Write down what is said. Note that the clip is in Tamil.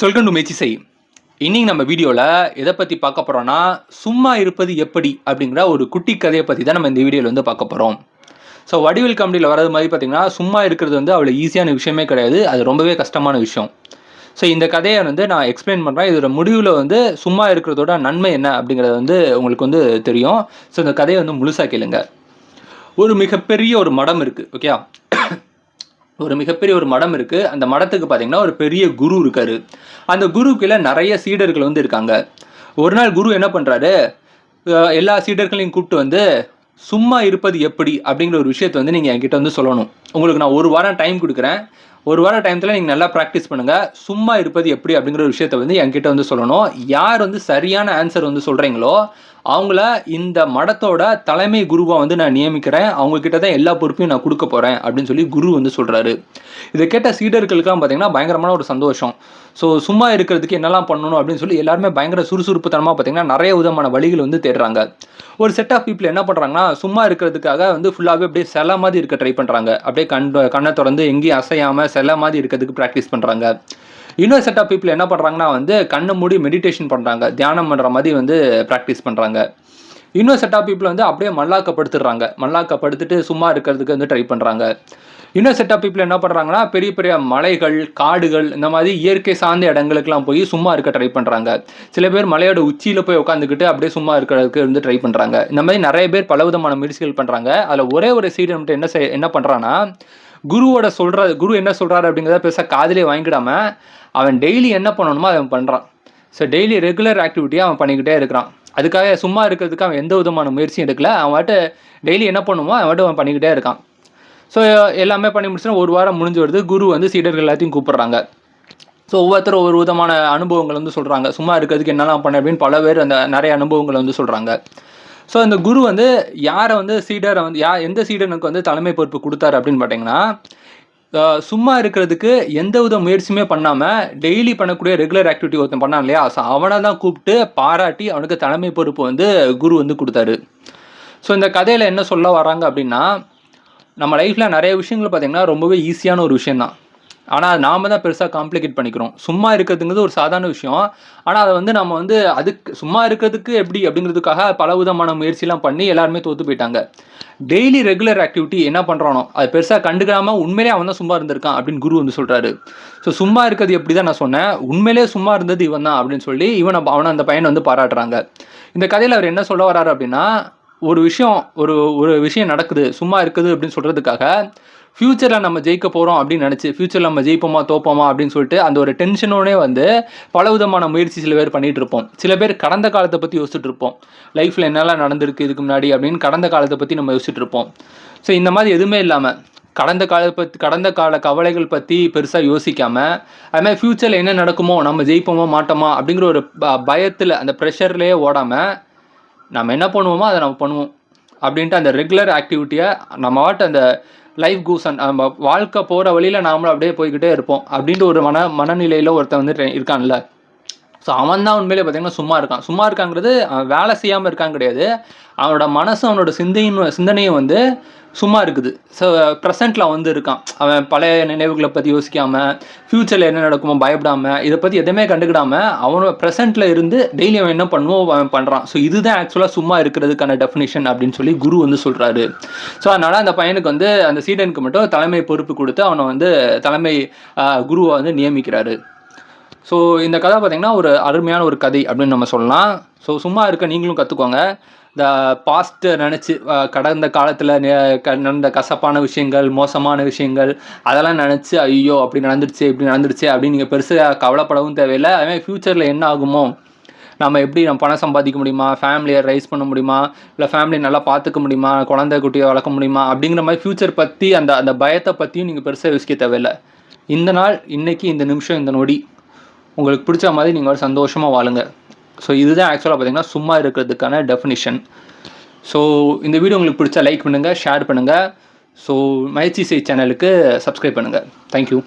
சொல்கன் டு மெச்சி செய். இன்னைக்கு நம்ம வீடியோவில் எதை பற்றி பார்க்க போகிறோம்னா சும்மா இருப்பது எப்படி அப்படிங்கிற ஒரு குட்டி கதையை பற்றி தான் நம்ம இந்த வீடியோவில் வந்து பார்க்க போகிறோம் ஸோ வடிவில் காமெடியில் வரது மாதிரி பார்த்தீங்கன்னா சும்மா இருக்கிறது வந்து அவ்வளோ ஈஸியான விஷயமே கிடையாது. அது ரொம்பவே கஷ்டமான விஷயம். ஸோ இந்த கதையை வந்து நான் எக்ஸ்பிளைன் பண்ணுறேன் இதோட முடிவில் வந்து சும்மா இருக்கிறதோட நன்மை என்ன அப்படிங்கிறது வந்து உங்களுக்கு வந்து தெரியும். ஸோ இந்த கதையை வந்து முழுசாக கேளுங்க. ஒரு மிகப்பெரிய ஒரு மடம் இருக்குது ஓகே ஒரு மிகப்பெரிய ஒரு மடம் இருக்குது அந்த மடத்துக்கு பார்த்தீங்கன்னா ஒரு பெரிய குரு இருக்காரு. அந்த குருக்குள்ள நிறைய சீடர்கள் வந்து இருக்காங்க. ஒரு நாள் குரு என்ன பண்ணுறாரு எல்லா சீடர்களையும் கூப்பிட்டு வந்து சும்மா இருப்பது எப்படி? அப்படிங்கிற ஒரு விஷயத்தை வந்து நீங்கள் என்கிட்ட வந்து சொல்லணும். உங்களுக்கு நான் ஒரு வாரம் டைம் கொடுக்குறேன். ஒரு வார டைமத்தில் நீங்கள் நல்லா ப்ராக்டிஸ் பண்ணுங்கள் சும்மா இருப்பது எப்படி அப்படிங்கிற ஒரு விஷயத்த வந்து என்கிட்ட வந்து சொல்லணும். யார் வந்து சரியான ஆன்சர் வந்து சொல்கிறீங்களோ அவங்கள இந்த மடத்தோட தலைமை குருவாக வந்து நான் நியமிக்கிறேன். அவங்கக்கிட்ட தான் எல்லா பொறுப்பையும் நான் கொடுக்க போகிறேன் அப்படின்னு சொல்லி குரு வந்து சொல்கிறாரு இதை கேட்ட சீடர்களுக்கெல்லாம் பார்த்தீங்கன்னா பயங்கரமான ஒரு சந்தோஷம். ஸோ சும்மா இருக்கிறதுக்கு என்னெல்லாம் பண்ணணும் அப்படின்னு சொல்லி எல்லாருமே பயங்கர சுறுசுறுப்புத்தனமாக பார்த்தீங்கன்னா நிறைய விதமான வழிகள் வந்து தேடுறாங்க. ஒரு செட் ஆஃப் பீப்புள் என்ன பண்ணுறாங்கன்னா சும்மா இருக்கிறதுக்காக வந்து ஃபுல்லாகவே அப்படியே செல மாதிரி இருக்க ட்ரை பண்ணுறாங்க அப்படியே கண் கண்ணை திறந்து எங்கேயும் அசையாமல் செல்ல மாதிரி இருக்கிறதுக்கு ப்ராக்டிஸ் பண்ணுறாங்க இன்னொரு செட் ஆஃப் பீப்புள் என்ன பண்ணுறாங்கன்னா வந்து கண்ணை மூடி மெடிடேஷன் பண்ணுறாங்க தியானம் பண்ணுற மாதிரி வந்து ப்ராக்டிஸ் பண்ணுறாங்க இன்னொரு செட் ஆஃப் பீப்புள் வந்து அப்படியே மல்லாக்கப்படுத்துடுறாங்க. மல்லாக்கப்படுத்திட்டு சும்மா இருக்கிறதுக்கு வந்து ட்ரை பண்ணுறாங்க இன்னொரு செட் ஆஃப் பீப்புள் என்ன பண்ணுறாங்கன்னா பெரிய பெரிய மலைகள் காடுகள் இந்த மாதிரி இயற்கை சார்ந்த இடங்களுக்குலாம் போய் சும்மா இருக்க ட்ரை பண்ணுறாங்க சில பேர் மலையோட உச்சியில் போய் உட்காந்துக்கிட்டு அப்படியே சும்மா இருக்கிறதுக்கு வந்து ட்ரை பண்ணுறாங்க இந்த மாதிரி நிறைய பேர் பல விதமான முயற்சிகள் பண்ணுறாங்க அதில் ஒரே ஒரு சீடன் மட்டும் என்ன செய் என்ன பண்ணுறான்னா குருவோட சொல்கிற குரு என்ன சொல்கிறாரு அப்படிங்கிறத பெருசாக காதலே வாங்கிடாம அவன் டெய்லி என்ன பண்ணணுமோ அவன் பண்ணுறான் ஸோ டெய்லி ரெகுலர் ஆக்டிவிட்டியாக அவன் பண்ணிக்கிட்டே இருக்கிறான். அதுக்காக சும்மா இருக்கிறதுக்கு அவன் எந்த விதமான முயற்சியும் எடுக்கல. அவன் வாட்டு டெய்லி என்ன பண்ணுமோ அவன் வாட்டு அவன் பண்ணிக்கிட்டே இருக்கான். ஸோ எல்லாமே பண்ணி முடிச்சுன்னா ஒரு வாரம் முடிஞ்சு வருது. குரு வந்து சீடர்கள் எல்லாத்தையும் கூப்பிட்றாங்க. ஸோ ஒவ்வொருத்தரும் ஒரு விதமான அனுபவங்கள் வந்து சொல்கிறாங்க சும்மா இருக்கிறதுக்கு என்னெல்லாம் பண்ண அப்படின்னு பல பேர் அந்த நிறைய அனுபவங்களை வந்து சொல்கிறாங்க ஸோ அந்த குரு வந்து யாரை வந்து சீடரை வந்து யா எந்த சீடனுக்கு வந்து தலைமை பொறுப்பு கொடுத்தாரு அப்படின்னு பார்த்தீங்கன்னா சும்மா இருக்கிறதுக்கு எந்த வித முயற்சியுமே பண்ணாமல் டெய்லி பண்ணக்கூடிய ரெகுலர் ஆக்டிவிட்டி ஒருத்தன் பண்ணான் இல்லையா? ஸோ அவனை தான் கூப்பிட்டு பாராட்டி அவனுக்கு தலைமை பொறுப்பு வந்து குரு வந்து கொடுத்தாரு. ஸோ இந்த கதையில் என்ன சொல்ல வராங்க அப்படின்னா நம்ம லைஃப்பில் நிறைய விஷயங்கள் பார்த்திங்கன்னா ரொம்பவே ஈஸியான ஒரு விஷயந்தான் ஆனால் அது நாம் தான் பெருசாக காம்ப்ளிகேட் பண்ணிக்கிறோம். சும்மா இருக்கிறதுங்கிறது ஒரு சாதாரண விஷயம். ஆனால் அதை வந்து நம்ம வந்து அதுக்கு சும்மா இருக்கிறதுக்கு எப்படி அப்படிங்கிறதுக்காக பல விதமான முயற்சிலாம் பண்ணி எல்லாருமே தோற்று போயிட்டாங்க. டெய்லி ரெகுலர் ஆக்டிவிட்டி என்ன பண்ணுறானோ அது பெருசாக கண்டுக்காமல் உண்மையிலே அவன் தான் சும்மா இருந்திருக்கான் அப்படின்னு குரு வந்து சொல்கிறாரு ஸோ சும்மா இருக்கிறது எப்படி தான் நான் சொன்னேன். உண்மையிலே சும்மா இருந்தது இவன் தான் அப்படின்னு சொல்லி இவனை அவனை அந்த பையனை வந்து பாராட்டுறாங்க. இந்த கதையில் அவர் என்ன சொல்ல வராரு அப்படின்னா ஒரு விஷயம் ஒரு ஒரு விஷயம் நடக்குது சும்மா இருக்குது அப்படின்னு சொல்கிறதுக்காக ஃப்யூச்சரில் நம்ம ஜெயிக்க போகிறோம் அப்படின்னு நினச்சி ஃபியூச்சரில் நம்ம ஜெயிப்போமா தோப்போமா அப்படின்னு சொல்லிட்டு அந்த ஒரு டென்ஷனோடனே வந்து பல விதமான முயற்சி சில பேர் பண்ணிகிட்டு இருப்போம். சில பேர் கடந்த காலத்தை பற்றி யோசிச்சுட்டு இருப்போம். லைஃப்பில் என்னெல்லாம் நடந்திருக்கு இதுக்கு முன்னாடி அப்படின்னு கடந்த காலத்தை பற்றி நம்ம யோசிச்சுட்டு இருப்போம். ஸோ இந்த மாதிரி எதுவுமே இல்லாமல் கடந்த கால பற்றி கடந்த கால கவலைகள் பற்றி பெருசாக யோசிக்காமல் அதுமாதிரி ஃப்யூச்சரில் என்ன நடக்குமோ நம்ம ஜெயிப்போமோ மாட்டோமா அப்படிங்கிற ஒரு பயத்தில் அந்த ப்ரெஷர்லேயே ஓடாமல் நம்ம என்ன பண்ணுவோமோ அதை நம்ம பண்ணுவோம். அப்படின்ட்டு அந்த ரெகுலர் ஆக்டிவிட்டியை நம்ம வாட்டு அந்த லைஃப் கூஸ் அண்ட் நம்ம வாழ்க்கை போகிற வழியில் நாமளும் அப்படியே போய்கிட்டே இருப்போம் அப்படின்ட்டு ஒரு மன மனநிலையில் ஒருத்தன் வந்து இருக்கான்ல. ஸோ அவன் தான் உண்மையிலே பார்த்தீங்கன்னா சும்மா இருக்கான். சும்மா இருக்காங்கிறது அவன் வேலை செய்யாமல் இருக்கான் கிடையாது. அவனோட மனசும் அவனோட சிந்தையும் சிந்தனையும் வந்து சும்மா இருக்குது. ஸோ ப்ரெசண்ட்டில் வந்து இருக்கான். அவன் பழைய நினைவுகளை பற்றி யோசிக்காமல் ஃப்யூச்சரில் என்ன நடக்குமோ பயப்படாமல் இதை பற்றி எதுவுமே கண்டுக்கிடாமல் அவனோட ப்ரெசண்ட்டில் இருந்து டெய்லி அவன் என்ன பண்ணுவோம் அவன் பண்ணுறான் ஸோ இதுதான் ஆக்சுவலாக சும்மா இருக்கிறதுக்கான டெஃபினேஷன் அப்படின்னு சொல்லி குரு வந்து சொல்கிறாரு ஸோ அதனால் அந்த பையனுக்கு வந்து அந்த சீடனுக்கு மட்டும் தலைமை பொறுப்பு கொடுத்து அவனை வந்து தலைமை குருவை வந்து நியமிக்கிறாரு. ஸோ இந்த கதை பார்த்திங்கன்னா ஒரு அருமையான ஒரு கதை அப்படின்னு நம்ம சொல்லலாம். ஸோ சும்மா இருக்க நீங்களும் கற்றுக்கோங்க இந்த பாஸ்ட்டை நினச்சி கடந்த காலத்தில் நடந்த கசப்பான விஷயங்கள் மோசமான விஷயங்கள் அதெல்லாம் நினச்சி ஐயோ அப்படி நடந்துருச்சு இப்படி நடந்துருச்சு அப்படின்னு நீங்கள் பெருசாக கவலைப்படவும் தேவையில்லை. அதுமாதிரி ஃப்யூச்சரில் என்ன ஆகுமோ நம்ம எப்படி நம்ம பணம் சம்பாதிக்க முடியுமா ஃபேமிலியை ரைஸ் பண்ண முடியுமா இல்லை ஃபேமிலியை நல்லா பார்த்துக்க முடியுமா குழந்தை குட்டியை வளர்க்க முடியுமா அப்படிங்கிற மாதிரி ஃப்யூச்சர் பற்றி அந்த அந்த பயத்தை பற்றியும் நீங்கள் பெருசாக யோசிக்க தேவையில்லை. இந்த நாள் இன்றைக்கி இந்த நிமிஷம் இந்த நொடி உங்களுக்கு பிடிச்ச மாதிரி நீங்கள் ஒரு சந்தோஷமாக வாழுங்க. ஸோ இதுதான் ஆக்சுவலாக பார்த்தீங்கன்னா சும்மா இருக்கிறதுக்கான டெஃபினிஷன் ஸோ இந்த வீடியோ உங்களுக்கு பிடிச்சா லைக் பண்ணுங்கள் ஷேர் பண்ணுங்கள் ஸோ மைச்சி சேனலுக்கு சப்ஸ்கிரைப் பண்ணுங்கள் தேங்க்யூ